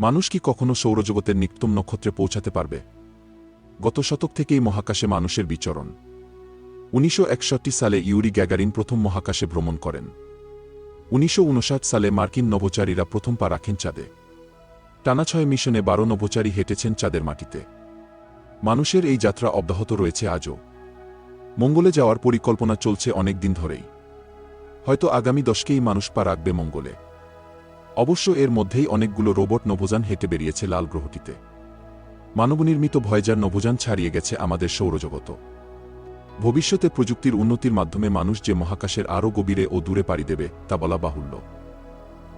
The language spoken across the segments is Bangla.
মানুষ কি কখনো সৌরজগতের নিত্যম নক্ষত্রে পৌঁছাতে পারবে? গত শতক থেকেই মহাকাশে মানুষের বিচরণ। উনিশশো সালে ইউরি গ্যাগারিন প্রথম মহাকাশে ভ্রমণ করেন। উনিশশো উনষাট সালে মার্কিন নভোচারীরা প্রথম পা রাখেন চাঁদে। টানা ছয় মিশনে বারো নভোচারী হেঁটেছেন চাঁদের মাটিতে। মানুষের এই যাত্রা অব্যাহত রয়েছে আজও। মঙ্গলে যাওয়ার পরিকল্পনা চলছে অনেক দিন ধরেই। হয়তো আগামী দশকেই মানুষ পা রাখবে মঙ্গলে। অবশ্য এর মধ্যেই অনেকগুলো রোবট নভোযান হেঁটে বেরিয়েছে লাল গ্রহটিতে। মানবনির্মিত ভয়েজার নভোযান ছাড়িয়ে গেছে আমাদের সৌরজগত ভবিষ্যতে প্রযুক্তির উন্নতির মাধ্যমে মানুষ যে মহাকাশের আরও গভীরে ও দূরে পাড়ি দেবে, তা বলা বাহুল্য।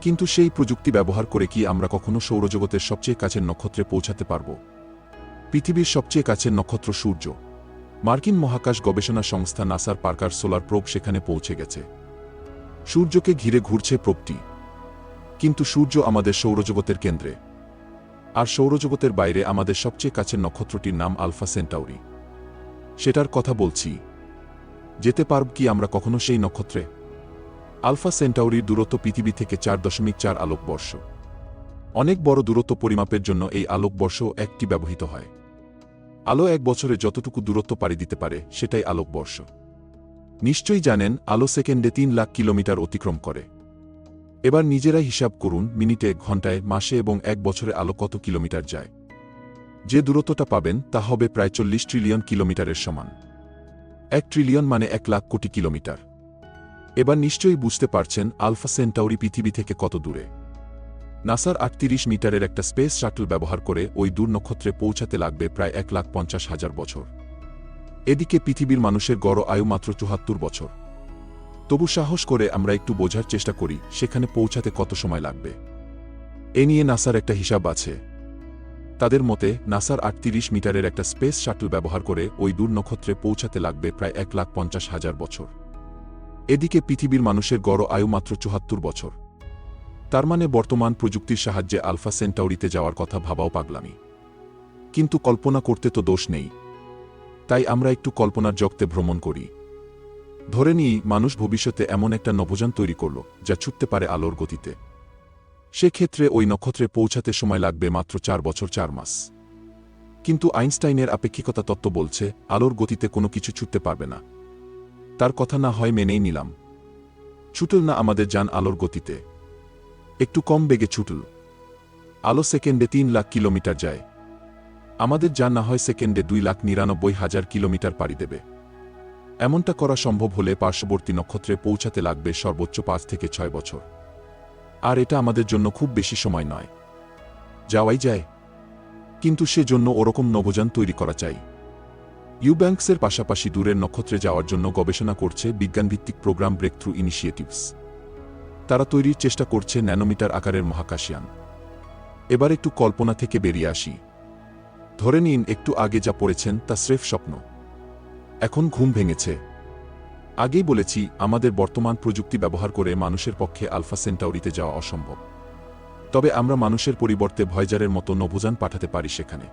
কিন্তু সেই প্রযুক্তি ব্যবহার করে কি আমরা কখনো সৌরজগতের সবচেয়ে কাছের নক্ষত্রে পৌঁছাতে পারব? পৃথিবীর সবচেয়ে কাছের নক্ষত্র সূর্য। মার্কিন মহাকাশ গবেষণা সংস্থা নাসার পার্কার সোলার প্রোব সেখানে পৌঁছে গেছে। সূর্যকে ঘিরে ঘুরছে প্রোবটি। কিন্তু সূর্য আমাদের সৌরজগতের কেন্দ্রে। আর সৌরজগতের বাইরে আমাদের সবচেয়ে কাছের নক্ষত্রটির নাম আলফা সেন্টাউরি। সেটার কথা বলছি। যেতে পারব কি আমরা কখনো সেই নক্ষত্রে? আলফা সেন্টাউরির দূরত্ব পৃথিবী থেকে চার দশমিক চার আলোকবর্ষ। অনেক বড় দূরত্ব পরিমাপের জন্য এই আলোকবর্ষ একটি ব্যবহৃত হয়। আলো এক বছরে যতটুকু দূরত্ব পাড়ি দিতে পারে, সেটাই আলোকবর্ষ। নিশ্চয়ই জানেন, আলো সেকেন্ডে তিন লাখ কিলোমিটার অতিক্রম করে। এবার নিজেরাই হিসাব করুন মিনিটে, ঘন্টায়, মাসে এবং এক বছরে আলো কত কিলোমিটার যায়। যে দূরত্বটা পাবেন তা হবে প্রায় চল্লিশ ট্রিলিয়ন কিলোমিটারের সমান। এক ট্রিলিয়ন মানে এক লাখ কোটি কিলোমিটার। এবার নিশ্চয়ই বুঝতে পারছেন আলফা সেন্টাউরি পৃথিবী থেকে কত দূরে। নাসার আটত্রিশ মিটারের একটা স্পেস শাটল ব্যবহার করে ওই দূর নক্ষত্রে পৌঁছাতে লাগবে প্রায় এক লাখ পঞ্চাশ হাজার বছর। এদিকে পৃথিবীর মানুষের গড় আয়ু মাত্র চুহাত্তর বছর। তবু সাহস করে আমরা একটু বোঝার চেষ্টা করি, সেখানে পৌঁছাতে কত সময় লাগবে। এ নিয়ে নাসার একটা হিসাব আছে। তাদের মতে, নাসার আটত্রিশ মিটারের একটা স্পেস শাটল ব্যবহার করে ওই দূর নক্ষত্রে পৌঁছাতে লাগবে প্রায় এক লাখ পঞ্চাশ হাজার বছর। এদিকে পৃথিবীর মানুষের গড় আয়ু মাত্র চুহাত্তর বছর। তার মানে বর্তমান প্রযুক্তির সাহায্যে আলফা সেন্টাউরিতে যাওয়ার কথা ভাবাও পাগলামি। কিন্তু কল্পনা করতে তো দোষ নেই। তাই আমরা একটু কল্পনার জগতে ভ্রমণ করি। ধরে নিই, মানুষ ভবিষ্যতে এমন একটা নভোযান তৈরি করল, যা ছুটতে পারে আলোর গতিতে। সেক্ষেত্রে ওই নক্ষত্রে পৌঁছাতে সময় লাগবে মাত্র চার বছর, চার মাস। কিন্তু আইনস্টাইনের আপেক্ষিকতা তত্ত্ব বলছে, আলোর গতিতে কোনো কিছু ছুটতে পারবে না। তার কথা না হয় মেনেই নিলাম। ছুটল না আমাদের যান আলোর গতিতে। একটু কম বেগে ছুটল। আলো সেকেন্ডে তিন লাখ কিলোমিটার যায়। আমাদের যান না হয় সেকেন্ডে দুই লাখ নিরানব্বই হাজার কিলোমিটার পাড়ি দেবে। এমনটা করা সম্ভব হলে পার্শ্ববর্তী নক্ষত্রে পৌঁছাতে লাগবে সর্বোচ্চ পাঁচ থেকে ছয় বছর। আর এটা আমাদের জন্য খুব বেশি সময় নয়। যাওয়াই যায়। কিন্তু সেজন্য ওরকম নভোযান তৈরি করা চাই। ইউব্যাঙ্কসের পাশাপাশি দূরের নক্ষত্রে যাওয়ার জন্য গবেষণা করছে বিজ্ঞানভিত্তিক প্রোগ্রাম ব্রেকথ্রু ইনিশিয়েটিভস। তারা তৈরির চেষ্টা করছে ন্যানোমিটার আকারের মহাকাশিয়ান। এবার একটু কল্পনা থেকে বেরিয়ে আসি। ধরে নিন, একটু আগে যা পড়েছেন তা স্রেফ স্বপ্ন। এখন ঘুম ভেঙেছে। আগেই বলেছি, আমাদের বর্তমান প্রযুক্তি ব্যবহার করে মানুষের পক্ষে আলফা সেন্টাউরিতে যাওয়া অসম্ভব। তবে আমরা মানুষের পরিবর্তে ভয়জারের মতো নভোযান পাঠাতে পারি সেখানে।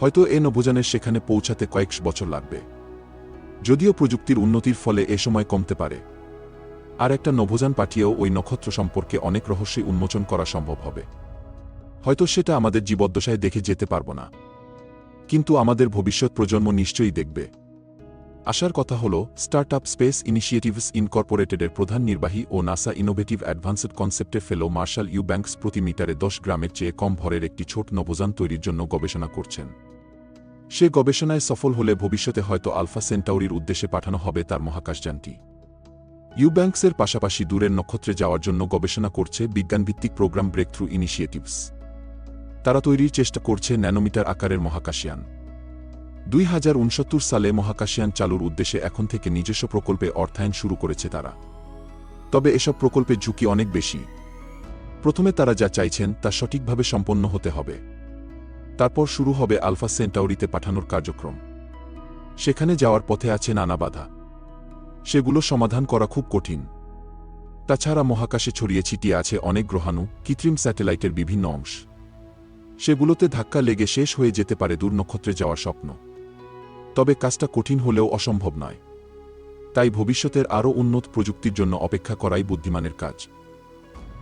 হয়তো এ নভোযানের সেখানে পৌঁছাতে কয়েক বছর লাগবে। যদিও প্রযুক্তির উন্নতির ফলে এ সময় কমতে পারে। আর একটা নভোযান পাঠিয়েও ওই নক্ষত্র সম্পর্কে অনেক রহস্যই উন্মোচন করা সম্ভব হবে। হয়তো সেটা আমাদের জীবদ্দশায় দেখে যেতে পারব না। কিন্তু আমাদের ভবিষ্যৎ প্রজন্ম নিশ্চয়ই দেখবে। আসার কথা হল স্টার্ট আপ স্পেস ইনিশিয়েটিভস ইনকর্পোরেটেডের প্রধান নির্বাহী ও নাসা ইনোভেটিভ অ্যাডভান্সড কনসেপ্টে ফেলো মার্শাল ইউ ব্যাংকস প্রতি মিটারে দশ গ্রামের চেয়ে কম ভরের একটি ছোট নভোযান তৈরির জন্য গবেষণা করছেন। সে গবেষণায় সফল হলে ভবিষ্যতে হয়তো আলফা সেন্টাউরির উদ্দেশ্যে পাঠানো হবে তার মহাকাশযানটি ইউব্যাংকসের পাশাপাশি দূরের নক্ষত্রে যাওয়ার জন্য গবেষণা করছে বিজ্ঞানভিত্তিক প্রোগ্রাম ব্রেকথ্রু ইনিশিয়েটিভস তারা তৈরির চেষ্টা করছে ন্যানোমিটার আকারের মহাকাশিয়ান। দুই হাজার উনসত্তর সালে মহাকাশিয়ান চালুর উদ্দেশ্যে এখন থেকে নিজস্ব প্রকল্পে অর্থায়ন শুরু করেছে তারা। তবে এসব প্রকল্পের ঝুঁকি অনেক বেশি। প্রথমে তারা যা চাইছেন তা সঠিকভাবে সম্পন্ন হতে হবে। তারপর শুরু হবে আলফা সেন্টাউরিতে পাঠানোর কার্যক্রম। সেখানে যাওয়ার পথে আছে নানা বাধা। সেগুলো সমাধান করা খুব কঠিন। তাছাড়া মহাকাশে ছড়িয়ে ছিটিয়ে আছে অনেক গ্রহাণু, কৃত্রিম স্যাটেলাইটের বিভিন্ন অংশ। সেগুলোতে ধাক্কা লেগে শেষ হয়ে যেতে পারে দূর নক্ষত্রে যাওয়ার স্বপ্ন। তবে কাজটা কঠিন হলেও অসম্ভব নয়। তাই ভবিষ্যতের আরও উন্নত প্রযুক্তির জন্য অপেক্ষা করাই বুদ্ধিমানের কাজ।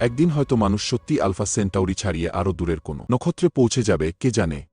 একদিন হয়তো মানুষ সত্যি আলফা সেন্টাউরি ছাড়িয়ে আরও দূরের কোনো নক্ষত্রে পৌঁছে যাবে, কে জানে?